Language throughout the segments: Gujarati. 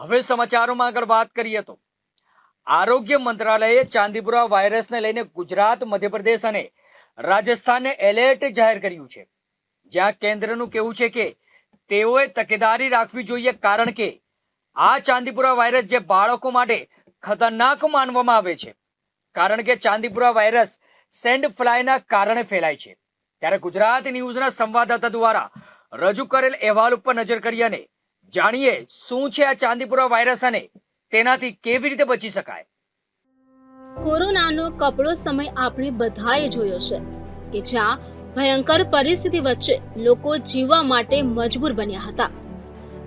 હવે સમાચારોમાં આગળ વાત કરીએ તો આરોગ્ય મંત્રાલયે ચાંદીપુરા વાયરસને લઈને ગુજરાત, મધ્યપ્રદેશ અને રાજસ્થાનને એલર્ટ જાહેર કર્યું છે. જ્યાં કેન્દ્રનું કહેવું છે કે તેઓએ તકેદારી રાખવી જોઈએ કારણ કે આ ચાંદીપુરા વાયરસ જે બાળકો માટે ખતરનાક માનવામાં આવે છે. કારણ કે ચાંદીપુરા વાયરસ સેન્ડ ફ્લાયના કારણે ફેલાય છે. ત્યારે ગુજરાત ન્યૂઝના સંવાદદાતા દ્વારા રજૂ કરેલ અહેવાલ ઉપર નજર કરી અને જાણીએ શું છે આ ચાંદીપુરા વાયરસ અને તેનાથી કેવી રીતે બચી શકાય? કોરોનાનો કપડો સમય આપણે બધાએ જોયો છે કે જ્યાં ભયંકર પરિસ્થિતિ વચ્ચે લોકો જીવવા માટે મજબૂર બન્યા હતા.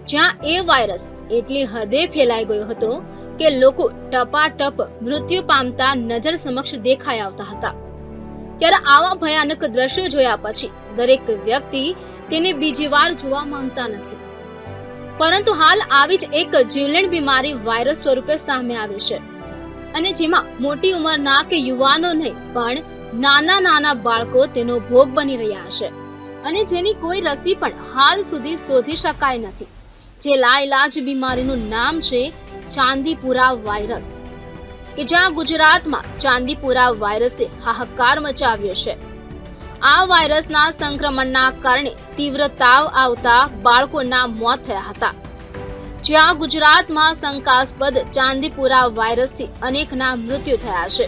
જ્યાં એ વાયરસ એટલી હદે ફેલાઈ ગયો હતો કે લોકો ટપાટપ મૃત્યુ પામતા નજર સમક્ષ દેખાઈ આવતા હતા. ત્યારે આવા ભયાનક દ્રશ્યો જોયા પછી દરેક વ્યક્તિ તેને બીજી વાર જોવા માંગતા નથી. પરંતુ હાલ આવી જ એક જીવલેણ બીમારી વાયરસ સ્વરૂપે સામે આવી છે. અને જેમાં મોટી ઉંમરના કે યુવાનો નહીં, પણ નાના નાના બાળકો તેનો ભોગ બની રહ્યા છે. અને જેની કોઈ રસી પણ હાલ સુધી શોધી શકાય નથી. જે લાઇલાજ બીમારીનું નામ છે ચાંદીપુરા વાયરસ. કે જ્યાં ગુજરાતમાં ચાંદીપુરા વાયરસે હાહાકાર મચાવ્યો છે. આ વાયરસના સંક્રમણના કારણે તીવ્ર તાવ આવતા બાળકોના મોત થયા હતા. જ્યાં ગુજરાતમાં શંકાસ્પદ ચાંદીપુરા વાયરસથી અનેકના મૃત્યુ થયા છે.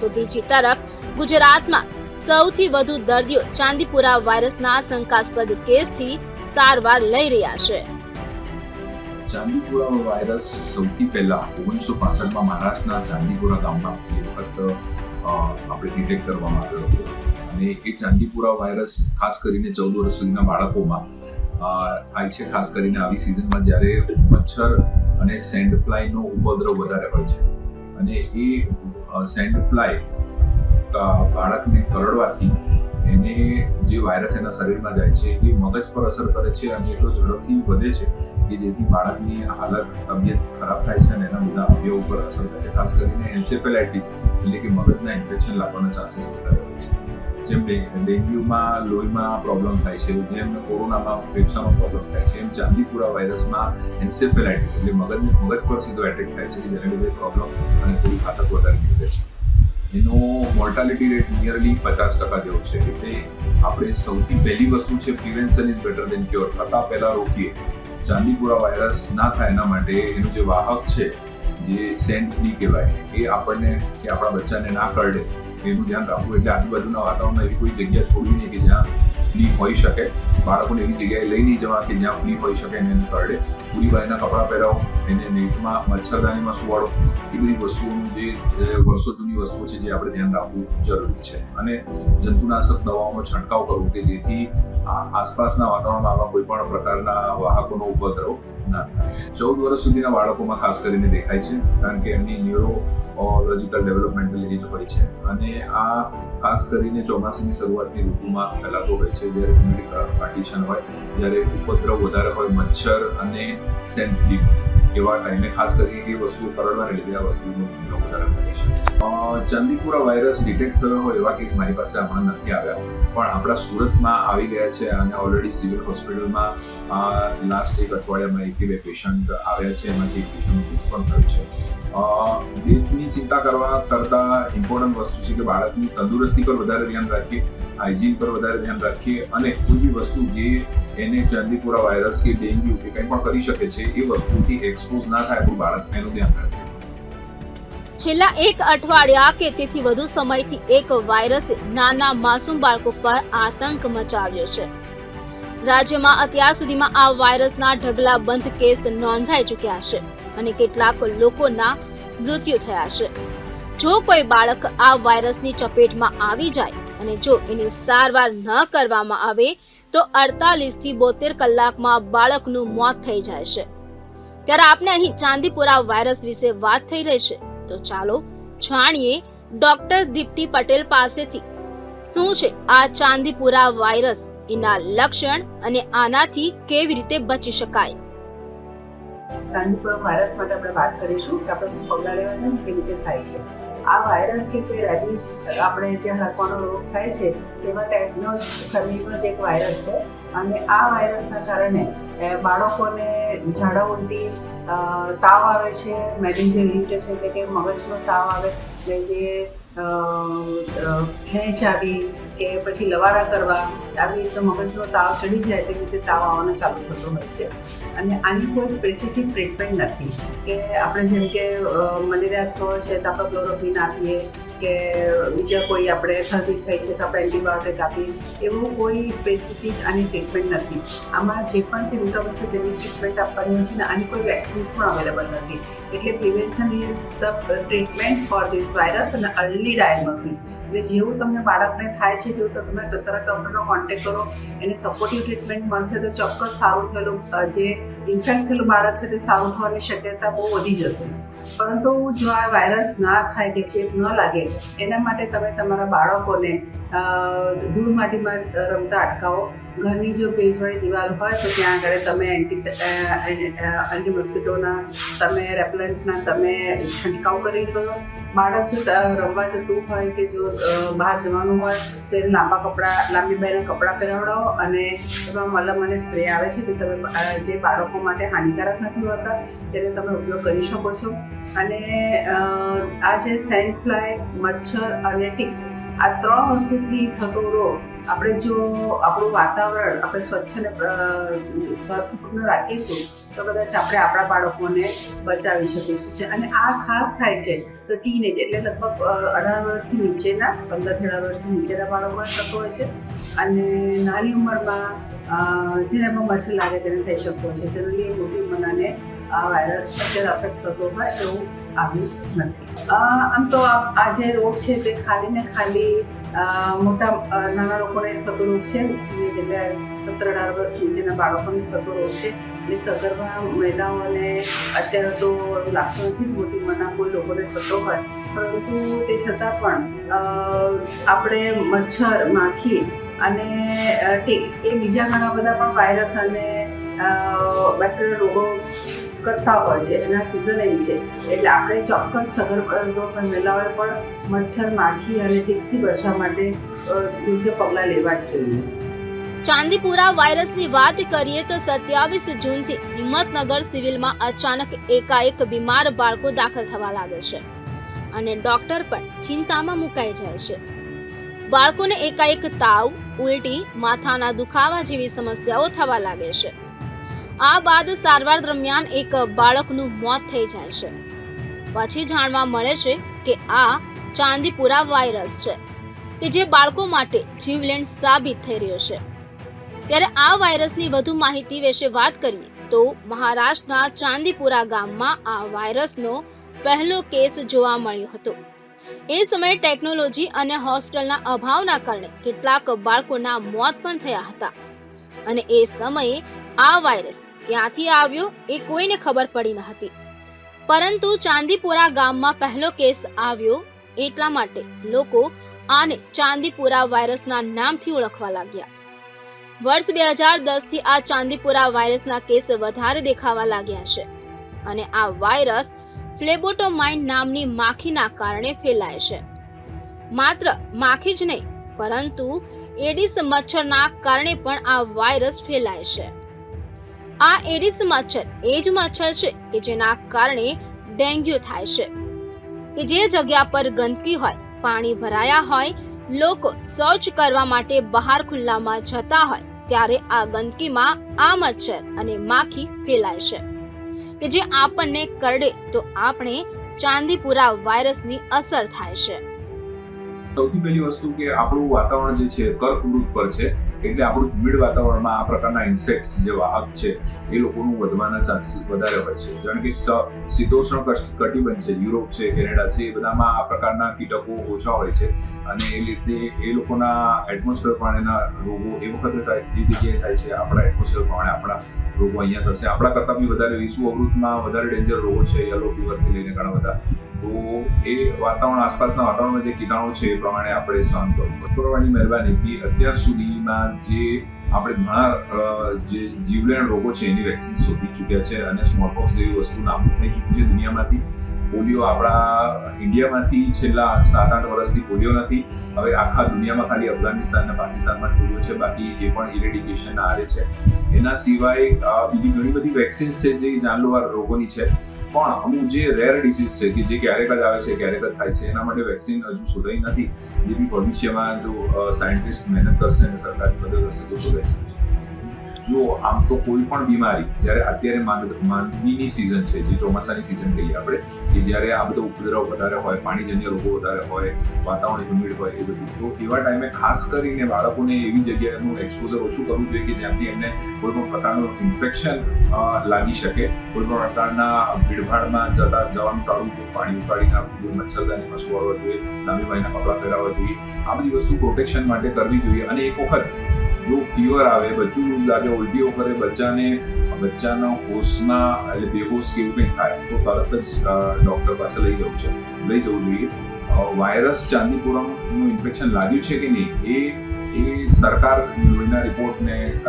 તો બીજી તરફ, ગુજરાતમાં સૌથી વધુ દર્દીઓ ચાંદીપુરા વાયરસના શંકાસ્પદ કેસથી સારવાર લઈ રહ્યા છે. ચાંદીપુરા વાયરસ સૌથી પહેલા ઓગણીસો પાસઠમાં મહારાષ્ટ્રના ચાંદીપુરા ગામમાં એ વખત આપણે ડિટેક્ટ કરવામાં આવ્યો હતો. અને એ ચાંદીપુરા વાયરસ ખાસ કરીને ચૌદ વર્ષ સુધીના બાળકોમાં થાય છે. ખાસ કરીને આવી સિઝનમાં જ્યારે મચ્છર અને સેન્ડ ફ્લાયનો ઉપદ્રવ વધારે હોય છે. અને એ સેન્ડ ફ્લાય બાળકને કરડવાથી એને જે વાયરસ એના શરીરમાં જાય છે, એ મગજ પર અસર કરે છે અને એટલો ઝડપથી વધે છે કે જેથી બાળકની હાલત, તબિયત ખરાબ થાય છે અને એના બધા અવયવ ઉપર અસર થાય છે. ખાસ કરીને એન્સેફેલાઇટીસ, એટલે કે મગજના ઇન્ફેક્શન લાગવાના ચાન્સીસ વધારે જેમ ડેન્ગ્યુમાં લોહીમાં પ્રોબ્લેમ થાય છે. જેમ કોરોનામાં ફેફસામાં પ્રોબ્લેમ થાય છે, એમ ચાંદીપુરા વાયરસમાં એન્સેફેલાઇટિસ એટલે મગજને, મગજ પર સીધો એટેક થાય છે જેને લીધે પ્રોબ્લેમ અને થોડી ઘાતક વધારે નીકળે છે. એનો મોર્ટાલિટી રેટ નિયરલી પચાસ ટકા જેવો છે. એટલે આપણે સૌથી પહેલી વસ્તુ છે prevention is better than cure થતા પહેલાં રોકીએ. ચાંદીપુરા વાયરસ ના થાય એના માટે એનું જે વાહક છે, જે સેન્ટ ફ્લી કહેવાય, એ આપણને, કે આપણા બચ્ચાને ના કરડે એનું ધ્યાન રાખવું એટલે આજુબાજુના વાતાવરણમાં એવી કોઈ જગ્યા છોડવી નહીં કે જ્યાં ફ્લી હોઈ શકે. બાળકોને એવી જગ્યાએ લઈ નહીં જવા કે જ્યાં ફ્લી હોઈ શકે એને કરડે. પૂરી બાયના કપડાં પહેરાવો, એને નેટમાં, મચ્છરદાનીમાં સુવાડો. એ બધી વસ્તુઓનું જે વર્ષો જૂની વસ્તુઓ છે જે આપણે ધ્યાન રાખવું જરૂરી છે. અને જંતુનાશક દવાઓનો છંટકાવ કરવો કે જેથી આસપાસના વાતાવરણમાં આવા કોઈ પણ પ્રકારના વાહકોનો ઉપદ્રવ ના થાય. ચૌદ વર્ષ સુધીના બાળકોમાં ખાસ કરીને દેખાય છે, કારણ કે એમની ન્યુરોલોજીકલ ડેવલપમેન્ટલ એજ હોય છે. અને આ ખાસ કરીને ચોમાસાની શરૂઆતની ઋતુમાં ફેલાતો હોય છે, જ્યારે હ્યુમિડિક પાર્ટીશન હોય જ્યારે ઉપદ્રવ વધારે હોય, મચ્છર અને સેન્ટલી એવા ટાઈમે ખાસ કરીને એ વસ્તુઓ કરડવાને લીધે આ વસ્તુનો ઉપદ્રવ વધારે થઈ છે. ચાંદીપુરા વાયરસ ડિટેક્ટ થયો હોય એવા કેસ મારી પાસે હમણાં નથી આવ્યા. પણ આપણા સુરતમાં આવી ગયા છે અને ઓલરેડી સિવિલ હોસ્પિટલમાં લાસ્ટ એક અઠવાડિયામાં એક બે પેશન્ટ આવ્યા છે. એમાંથી એક પેશન્ટ પણ થયું છે. ડેથની ચિંતા કરવા કરતાં ઇમ્પોર્ટન્ટ વસ્તુ છે કે બાળકની તંદુરસ્તી પર વધારે ધ્યાન રાખીએ હાઇજીન પર વધારે ધ્યાન રાખીએ અને કોઈ બી વસ્તુ જે એને ચાંદીપુરા વાયરસ કે ડેન્ગ્યુ કે કંઈ પણ કરી શકે છે, એ વસ્તુથી એક્સપોઝ ના થાય આપણું બાળક એનું ધ્યાન રાખે. છેલ્લા એક અઠવાડિયા કે તેથી વધુ સમયથી એક વાયરસે નાના માસૂમ બાળકો પર આતંક મચાવ્યો છે. રાજ્યમાં અત્યાર સુધીમાં આ વાયરસના ઢગલા બંધ કેસ નોંધાઈ ચૂક્યા છે અને કેટલાક લોકોના મૃત્યુ થયા છે. જો કોઈ બાળક આ વાયરસની ચપેટમાં આવી જાય અને જો એની સારવાર ન કરવામાં આવે, તો અડતાલીસથી બોતેર કલાકમાં બાળકનું મોત થઈ જાય છે. ત્યારે આપને અહીં ચાંદીપુરા વાયરસ વિશે વાત થઈ રહી છે. તો ચાલો જાણીએ ડોક્ટર દીપ્તિ પટેલ પાસેથી શું છે આ ચાંદીપુરા વાયરસ, એના લક્ષણ અને આનાથી કેવી રીતે બચી શકાય. ચાંદીપુરા વાયરસ માટે આપણે વાત કરીશું કે આપણે શું પગલાં લેવા છે ને કેવી રીતે થાય છે. આ વાયરસથી તે રેબિસ આપણે જે હડકવાનો રોગ થાય છે, તેવા ટાઈપનો જ શરીરનો જ એક વાયરસ છે. અને આ વાયરસના કારણે બાળકોને ઝાડા ઉલટી તાવ આવે છે મેડિન્જિયલ છે એટલે કે મગજનો તાવ આવે, જે ખેંચ આવી કે પછી લવારા કરવા, આવી રીતે મગજનો તાવ ચડી જાય તેવી રીતે તાવ આવવાનો ચાલુ થતો હોય છે. અને આની કોઈ સ્પેસિફિક ટ્રીટમેન્ટ નથી. કે આપણે જેમ કે મલેરિયા થયો છે, તો આપણે ક્લોરોક્વિન આપીએ, કે બીજા કોઈ આપણે શરદી થઈ છે, તો આપણે એન્ટીબાયોટિક આપીએ, એવું કોઈ સ્પેસિફિક આની ટ્રીટમેન્ટ નથી. આમાં જે પણ સિમ્ટમ છે તેની ટ્રીટમેન્ટ આપવાની હોય છે ને, આની કોઈ વેક્સિન્સ પણ અવેલેબલ નથી. એટલે prevention is the treatment for this virus અને અર્લી ડાયગ્નોસિસ એટલે જેવું તમને બાળકને થાય છે, તેવું તમે તરત ડૉક્ટરનો કોન્ટેક્ટ કરો. એને સપોર્ટિવ ટ્રીટમેન્ટ મળશે તો ચોક્કસ સારું થયેલું જે ઇન્ફેક્ટ થયેલું બાળક છે તે સારું થવાની શક્યતા બહુ વધી જશે. પરંતુ જો આ વાયરસ ના થાય કે ચેપ ન લાગે, એના માટે તમે તમારા બાળકોને ધૂળ માટીમાં રમતા અટકાવો ઘરની જો ભેજવાળી દિવાલ હોય તો ત્યાં આગળ તમે એન્ટી એન્ટી મોસ્કિટોના તમે રેપલન્ટના તમે છંટકાવ કરી કરો બાળક જો રમવા જતું હોય કે જો બહાર જવાનું હોય તો એને લાંબા કપડાં, લાંબી બેના કપડાં પહેરાવડાવો અને એમાં મલમ અને સ્પ્રે આવે છે તે તમે જે બાળકો માટે હાનિકારક નથી હોતા, તેને તમે ઉપયોગ કરી શકો છો. અને આ જે સેન્ડ ફ્લાય મચ્છર અને ટીક આ ત્રણ વસ્તુથી થતો રોગ, આપણે જો આપણું વાતાવરણ, આપણે સ્વચ્છ અને સ્વાસ્થ્યપૂર્ણ રાખીશું, તો કદાચ આપણે આપણા બાળકોને બચાવી શકીશું છે. અને આ ખાસ થાય છે તો ટીનેજ એટલે લગભગ અઢાર વર્ષથી નીચેના, પંદર અઢાર વર્ષથી નીચેના બાળકોને થતો હોય છે. અને નાની ઉંમરમાં જેનામાં મચ્છર લાગે તેને થઈ શકતો છે. જનરલી મોટી ઉંમરના આ વાયરસ અત્યારે અફેક્ટ થતો હોય એવું આવ્યું નથી. આમ તો આ જે રોગ છે તે ખાલી ને ખાલી મોટા નાના લોકોને થતો રોગ છે. જેટલા સત્તર અઢાર વર્ષ નીચેના બાળકોને થતો રોગ છે. એ સગર્ભા મહિલાઓને અત્યારે તો લાગતું નથી મોટી મના કોઈ લોકોને થતો હોય. પરંતુ તે છતાં પણ આપણે મચ્છર માખી અને ટેક એ બીજા ઘણા બધા પણ વાયરસ અને બેક્ટેરિયલ રોગો કરતા હોય છે, એના સિઝન એવી છે. એટલે આપણે ચોક્કસ સગર્ભા મહિલાઓએ પણ મચ્છર માખી અને ટીકથી બચવા માટે યોગ્ય પગલાં લેવા જ જોઈએ. ચાંદીપુરા વાયરસની વાત કરીએ તો સત્યાવીસ જૂનથી હિંમતનગર સિવિલમાં અચાનક એકાએક બીમાર બાળકો દાખલ થવા લાગે છે અને ડોક્ટર પણ ચિંતામાં મુકાઈ જાય છે. બાળકોને એકાએક તાવ, ઉલટી, માથાના દુખાવા જેવી સમસ્યાઓ થવા લાગે છે. આ બાદ સારવાર દરમિયાન એક બાળકનું મોત થઈ જાય છે. પછી જાણવા મળે છે કે આ ચાંદીપુરા વાયરસ છે, કે જે બાળકો માટે જીવલેણ સાબિત થઈ રહ્યો છે. ત્યારે આ વાયરસની વધુ માહિતી વિશે વાત કરીએ તો મહારાષ્ટ્રના ચાંદીપુરા ગામમાં આ વાયરસનો પહેલો કેસ જોવા મળ્યો હતો. એ સમયે ટેકનોલોજી અને હોસ્પિટલના અભાવના કારણે કેટલાક બાળકોના મોત પણ થયા હતા. અને એ સમયે આ વાયરસ ક્યાંથી આવ્યો એ કોઈને ખબર પડી ન હતી. પરંતુ ચાંદીપુરા ગામમાં પહેલો કેસ આવ્યો એટલા માટે લોકો આને ચાંદીપુરા વાયરસના નામથી ઓળખવા લાગ્યા. વર્ષ બે હજાર દસથી આ ચાંદીપુરા વાયરસના કેસ વધારે દેખાવા લાગ્યા છે અને આ વાયરસ ફ્લેબોટોમાઇન નામની માખીના કારણે ફેલાય છે. માત્ર માખી જ નહીં, પરંતુ એડિસ મચ્છરના કારણે પણ આ વાયરસ ફેલાય છે. આ એડિસ મચ્છર એ જ મચ્છર છે કે જેના કારણે ડેન્ગ્યુ થાય છે. કે જે જગ્યા પર ગંદકી હોય, પાણી ભરાયા હોય, લોકો શૌચ કરવા માટે બહાર ખુલ્લામાં જતા હોય, ત્યારે આ ગંદકીમાં આ મચ્છર અને માખી ફેલાય છે. કે જે આપણને કરડે તો આપણે ચાંદીપુરા વાયરસની અસર થાય છે. સૌથી પહેલી વસ્તુ કે આપણું વાતાવરણ જે છે, કર્કવૃત પર છે એટલે આપણું હ્યુમિડ વાતાવરણમાં આ પ્રકારના ઇન્સેક્ટ્સ જે વાહક છે, એ લોકોનું વધવાના ચાન્સીસ વધારે હોય છે. જાણે કે શીતોષ્ણ કટિબંધ છે, યુરોપ છે, કેનેડા છે, એ બધામાં આ પ્રકારના કીટકો ઓછા હોય છે. અને એ રીતે એ લોકોના એટમોસ્ફિયર પ્રમાણેના રોગો એ વખતે થાય, એ જગ્યાએ થાય છે. આપણા એટમોસ્ફિયર પ્રમાણે આપણા રોગો અહીંયા થશે. આપણા કરતાં બી વધારે વિશ્વ અવૃતમાં વધારે ડેન્જર રોગો છે યલો ફીવરથી લઈને ઘણા બધા. તો એ વાતાવરણ આસપાસના વાતાવરણમાં જે કીટાણુ છે એ પ્રમાણે આપણે સહન કરવું કરવાની મહેરબાનીથી અત્યાર સુધીમાં જે આપણે ઘણા જે જીવલેણ રોગો છે એની વેક્સિન શોધી ચૂક્યા છે અને સ્મોલપોક્સ જેવી વસ્તુ નાબૂદ થઈ ચૂકી છે દુનિયામાંથી. પોલિયો આપણા ઇન્ડિયામાંથી છેલ્લા સાત, આઠ વર્ષથી પોલિયો નથી. હવે આખા દુનિયામાં ખાલી અફઘાનિસ્તાન અને પાકિસ્તાનમાં પોલિયો છે. બાકી એ પણ ઇરેડિકેશન આવે છે. એના સિવાય બીજી ઘણી બધી વેક્સિન્સ છે જે જાનલેવા રોગોની છે. પણ અમુક જે રેર ડિસીઝ છે કે જે ક્યારેક જ આવે છે, ક્યારેક જ થાય છે, એના માટે વેક્સિન હજુ શોધાઈ નથી. જેથી ભવિષ્યમાં જો સાયન્ટિસ્ટ મહેનત કરશે અને સરકારની મદદ હશે તો શોધાઈ શકશે. જો આમ તો કોઈ પણ બીમારી, જ્યારે અત્યારે માંદ- માંદગીની સિઝન છે, જે ચોમાસાની સિઝન કહીએ આપણે, કે જ્યારે આ બધો ઉપદ્રવ વધારે હોય, પાણીજન્ય રોગો વધારે હોય, વાતાવરણ હ્યુમિડ હોય, એ બધું. તો એવા ટાઈમે ખાસ કરીને બાળકોને એવી જગ્યાએનું એક્સપોઝર ઓછું કરવું જોઈએ કે જ્યાંથી એમને કોઈ પણ પ્રકારનું ઇન્ફેક્શન લાગી શકે. કોઈ પણ પ્રકારના ભીડભાડમાં જતા, જવાનું ટાળવું જોઈએ. પાણી ઉકાળી નાખવું જોઈએ મચ્છરદાનીમાં સુવાડવા જોઈએ, લાંબી વાયના કપડાં પહેરાવવા જોઈએ. આ બધી વસ્તુ પ્રોટેક્શન માટે કરવી જોઈએ. અને એક વખત જો ફીવર આવે બચ્ચું લૂઝ લાગે ઉલટીઓ કરે બચ્ચાને બચ્ચાના હોશના એટલે બેહોશ કે એવું થાય તો તરત જ ડૉક્ટર પાસે લઈ જવું છે લઈ જવું જોઈએ વાયરસ ચાંદીપુરમનું ઇન્ફેક્શન લાગ્યું છે કે નહીં એ એ સરકાર લોહીના રિપોર્ટને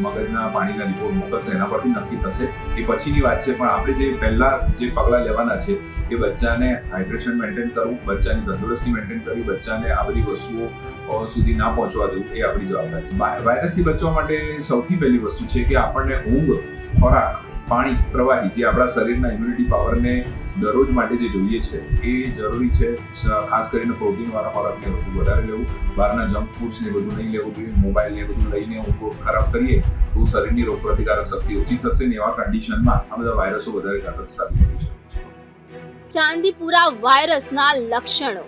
મગજના પાણીના રિપોર્ટ મોકલશે, એના પરથી નક્કી થશે. એ પછીની વાત છે, પણ આપણે જે પહેલાં જે પગલાં લેવાના છે એ બચ્ચાને હાઇડ્રેશન મેન્ટેન કરવું, બચ્ચાની તંદુરસ્તી મેન્ટેન કરવી, બચ્ચાને આ બધી વસ્તુઓ સુધી ના પહોંચવા દેવું એ આપણી જવાબદારી છે. વાય- વાયરસથી બચવા માટે સૌથી પહેલી વસ્તુ છે કે આપણને ઊંઘ, ખોરાક પાણી પ્રવાહી, જે આપણા શરીરના ઇમ્યુનિટી પાવરને દરરોજ માટે જે જોઈએ છે, એ જરૂરી છે ખાસ કરીને પ્રોટીનવાળા ખોરાકને વધુ વધારે લેવું. બહારના જંક ફૂડ્સને બધું નહીં લેવું જોઈએ મોબાઈલ ને બધું લઈને ઊંઘ ખરાબ કરીએ, તો શરીરની રોગ પ્રતિકારક શક્તિ ઓછી થશે ને એવા કન્ડિશનમાં આ બધા વાયરસો વધારે ઘાતક સાબિત થઈ શકે ચાંદીપુરા વાયરસના લક્ષણો.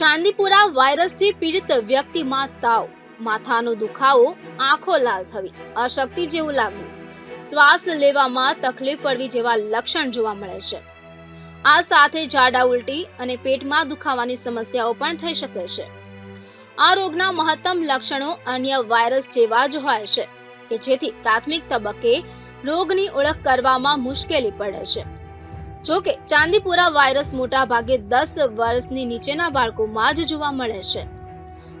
ચાંદીપુરા વાયરસથી પીડિત વ્યક્તિમાં તાવ માથાનો દુખાવો, આંખો લાલ થવી, અશક્તિ જેવું લાગવું. શ્વાસ લેવામાં તકલીફ પડવી જેવા લક્ષણ જોવા મળે છે. આ સાથે ઝાડા ઉલટી અને પેટમાં દુખાવાની સમસ્યાઓ પણ થઈ શકે છે. આ રોગના મહત્તમ લક્ષણો અન્ય વાયરસ જેવા જ હોય છે, કે જેથી પ્રાથમિક તબક્કે રોગની ઓળખ કરવામાં મુશ્કેલી પડે છે. જો કે ચાંદીપુરા વાયરસ મોટા ભાગે દસ વર્ષની નીચેના બાળકોમાં જ જોવા મળે છે.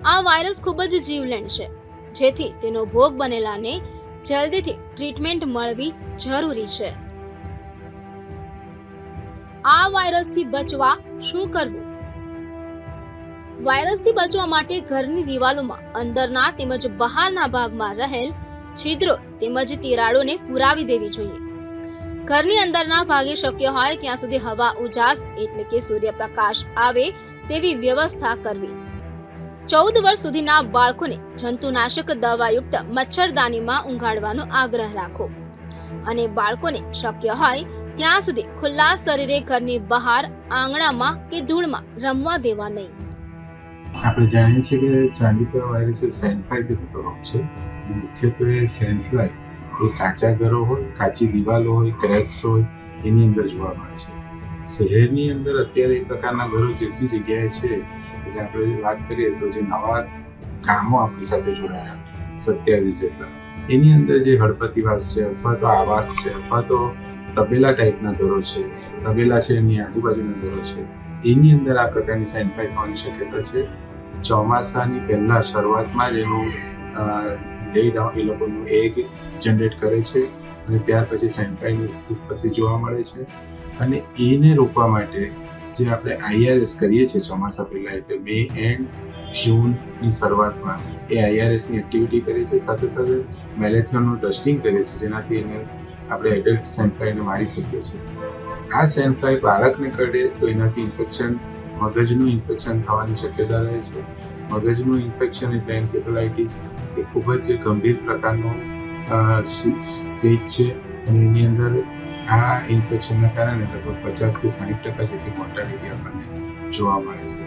આ વાયરસ ખૂબ જ જીવલેણ છે, જેથી તેનો ભોગ બનેલાને જલ્દીથી ટ્રીટમેન્ટ મળવી જરૂરી છે. આ વાયરસથી બચવા શું કરવું? વાયરસથી બચવા માટે ઘરની દિવાલોમાં અંદરના તેમજ બહારના ભાગમાં રહેલ છિદ્રો તેમજ તિરાડોને પુરાવી દેવી જોઈએ. ઘરની અંદરના ભાગે શક્ય હોય ત્યાં સુધી હવા ઉજાસ એટલે કે સૂર્યપ્રકાશ આવે તેવી વ્યવસ્થા કરવી. ચૌદ વર્ષ સુધીના બાળકોને જંતુનાશક દવાયુક્ત મચ્છરદાનીમાં ઊંઘાડવાનો આગ્રહ રાખો. અને બાળકોને શક્ય હોય ત્યાં સુધી ખુલ્લા શરીરે ઘરની બહાર, આંગણામાં કે ધૂળમાં રમવા દેવા નહીં. આપણે જાણીએ છીએ કે ચાંદીપુરા વાયરસ એ સેન્ડફ્લાયથી થતો રોગ છે. મુખ્યત્વે સેન્ડફ્લાય એ કાચા ઘરો હોય, કાચી દિવાલો હોય, ક્રેક્સ હોય, એની અંદર જોવા મળે છે. શહેરની અંદર અત્યારે એ પ્રકારના ઘરો જેટલી જગ્યાએ છે જે આપણે વાત કરીએ તો જે નવા કામો આપણી સાથે જોડાયા, સત્યાવીસ જેટલા, એની અંદર જે હળપતિવાસ છે અથવા તો આવાસ છે અથવા તો તબેલા ટાઈપના ઘરો છે, તબેલા છે એની આજુબાજુના ઘરો છે, એની અંદર આ પ્રકારની સેન્ડફ્લાય થવાની શક્યતા છે. ચોમાસાની પહેલાં શરૂઆતમાં જ એનું લઈ ડાઉન એ લોકોનું એગ જનરેટ કરે છે અને ત્યાર પછી સેન્ડફ્લાયની ઉત્પત્તિ જોવા મળે છે. અને એને રોકવા માટે જે આપણે આઈઆરએસ કરીએ છીએ ચોમાસા પહેલાં એટલે મે એન્ડ જૂનની શરૂઆતમાં એ આઈઆરએસની એક્ટિવિટી કરીએ છીએ. સાથે સાથે મેલેથિયોનનું ડસ્ટિંગ કરીએ છીએ, જેનાથી એને આપણે એડલ્ટ સેન્ડફ્લાયને મારી શકીએ છીએ. આ સેન્ડફ્લાય બાળકને કરડે તો એનાથી ઇન્ફેક્શન મગજનું ઇન્ફેક્શન થવાની શક્યતા રહે છે. મગજનું ઇન્ફેક્શન એટલે એન્કેફેલાઇટિસ એ ખૂબ જ ગંભીર પ્રકારનો સ્ટેજ છે અને એની અંદર આ ઇન્ફેક્શનના કારણે લગભગ પચાસથી સાઠ ટકા જેટલી મોર્ટાલિટી આપણને જોવા મળે છે.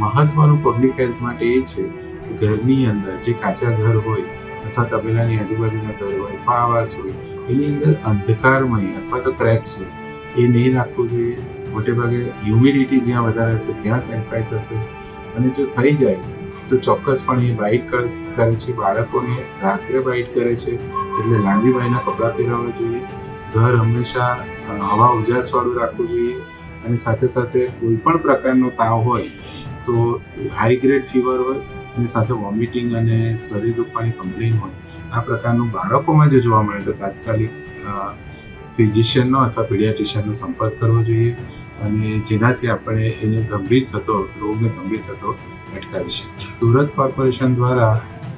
મહત્વનું પબ્લિક હેલ્થ માટે એ છે કે ઘરની અંદર જે કાચા ઘર હોય અથવા તબેલાની આજુબાજુના ઘર હોય અથવા આવાસ હોય, એની અંદર અંધકારમય અથવા તો ક્રેક્સ હોય, એ નહીં રાખવું જોઈએ. મોટે ભાગે હ્યુમિડિટી જ્યાં વધારે હશે, ત્યાં સેન્ટફાઈ થશે. અને જો થઈ જાય, તો ચોક્કસપણે એ બાઇટ કરે છે. બાળકોને રાત્રે બાઇટ કરે છે. એટલે લાંબી બાઈના કપડાં પહેરાવવા જોઈએ. ઘર હંમેશા હવા ઉજાસવાળું રાખવું જોઈએ અને સાથે સાથે કોઈ પણ પ્રકારનો તાવ હોય તો હાઈ ગ્રેડ ફીવર હોય અને સાથે વોમિટિંગ અને શરીર દુખવાની કમ્પ્લેન હોય, આ પ્રકારનું બાળકોમાં જો જોવા મળે તો તાત્કાલિક ફિઝિશિયનનો અથવા પીડિયાટ્રિશિયનનો સંપર્ક કરવો જોઈએ અને જેનાથી આપણે એને ગંભીર થતો, રોગને ગંભીર થતો અટકાવી શકીએ. સુરત કોર્પોરેશન દ્વારા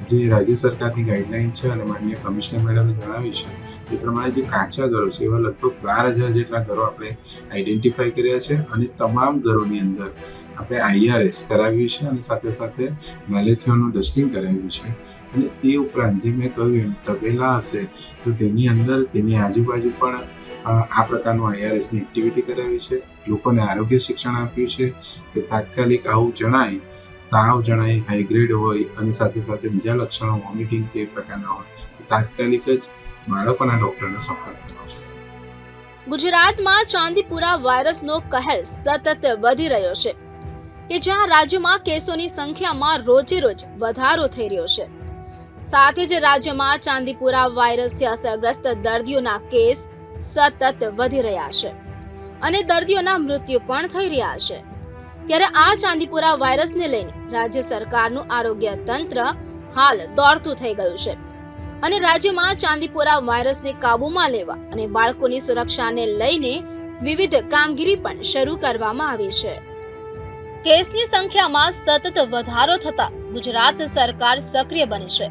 જે રાજ્ય સરકારની ગાઈડલાઈન છે અને માન્ય કમિશનર મેડમે જણાવી છે એ પ્રમાણે જે કાચા ઘરો છે, એવા લગભગ બાર હજાર જેટલા ઘરો આપણે આઈડેન્ટિફાઈ કર્યા છે અને તમામ ઘરોની અંદર આપણે આઈઆરએસ કરાવ્યું છે અને સાથે સાથે મેલેથિયોનું ડસ્ટિંગ કરાવ્યું છે. અને તે ઉપરાંત જે મેં કહ્યું એમ તબેલા હશે, તો તેની અંદર તેની આજુબાજુ પણ આ પ્રકારનું આઈઆરએસની એક્ટિવિટી કરાવી છે. લોકોને આરોગ્ય શિક્ષણ આપ્યું છે કે તાત્કાલિક આવું જણાય, તાવ જણાય હાઈગ્રેડ હોય અને સાથે સાથે બીજા લક્ષણો વોમિટિંગ કે પ્રકારના હોય તાત્કાલિક જ બાળકોના ડોક્ટરનો સંપર્ક કરવો જોઈએ ગુજરાતમાં ચાંદીપુરા વાયરસનો કહેર સતત વધી રહ્યો છે કે જ્યાં રાજ્યમાં કેસોની સંખ્યામાં રોજે રોજ વધારો થઈ રહ્યો છે. સાથે જ રાજ્યમાં ચાંદીપુરા વાયરસથી અસરગ્રસ્ત દર્દીઓના કેસ સતત વધી રહ્યા છે અને દર્દીઓના મૃત્યુ પણ થઈ રહ્યા છે. ત્યારે આ ચાંદીપુરા વાયરસને લઈને રાજ્ય સરકારનું આરોગ્ય તંત્ર હાલ દોડતું થઈ ગયું છે. અને રાજ્યમાં ચાંદીપુરા વાયરસને કાબૂમાં લેવા અને બાળકોની સુરક્ષાને લઈને વિવિધ કામગીરી પણ શરૂ કરવામાં આવી છે. કેસની સંખ્યામાં સતત વધારો થતા ગુજરાત સરકાર સક્રિય બની છે.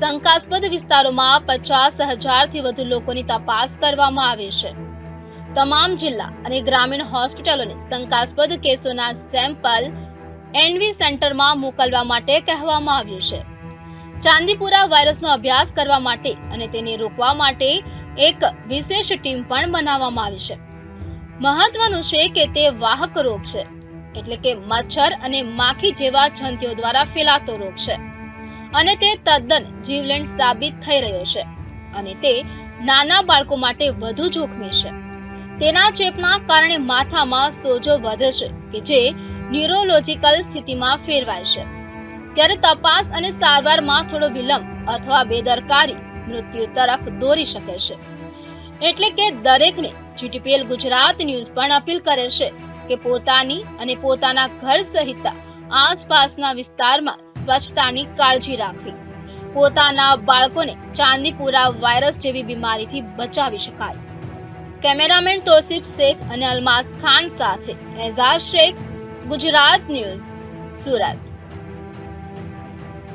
શંકાસ્પદ વિસ્તારોમાં પચાસ હજારથી વધુ લોકોની તપાસ કરવામાં આવી છે. તમામ જિલ્લા અને ગ્રામીણ હોસ્પિટલોને શંકાસ્પદ કેસોના સેમ્પલ એનવી સેન્ટરમાં મોકલવા માટે કહેવામાં આવ્યું છે. ચાંદીપુરા વાયરસનો અભ્યાસ કરવા માટે અને તેને રોકવા માટે એક વિશેષ ટીમ પણ બનાવવામાં આવી છે. મહત્વનું છે કે તે વાહક રોગ છે, એટલે કે મચ્છર અને માખી જેવા જંતુઓ દ્વારા ફેલાતો રોગ છે. અને તે તદ્દન જીવલેણ સાબિત થઈ રહ્યો છે અને તે નાના બાળકો માટે વધુ જોખમી છે. તેના ચેપના કારણે માથામાં સોજો વધે છે કે જે ન્યુરોલોજીકલ સ્થિતિમાં ફેરવાય છે. ત્યારે તપાસ અને સારવારમાં થોડો વિલંબ અથવા બેદરકારી મૃત્યુ તરફ દોરી શકે છે. એટલે કે દરેકને જીટીપીએલ ગુજરાત ન્યૂઝ પણ અપીલ કરે છે કે પોતાની અને પોતાના ઘર સહિત આસપાસના વિસ્તારમાં સ્વચ્છતાની કાળજી રાખવી. પોતાના બાળકોને ચાંદીપુરા વાયરસ જેવી બીમારીથી બચાવી શકાય. કેમેરામેન તોસીફ શેખ અને અલમાસ ખાન સાથે એઝાઝ શેખ, ગુજરાત ન્યૂઝ, સુરત.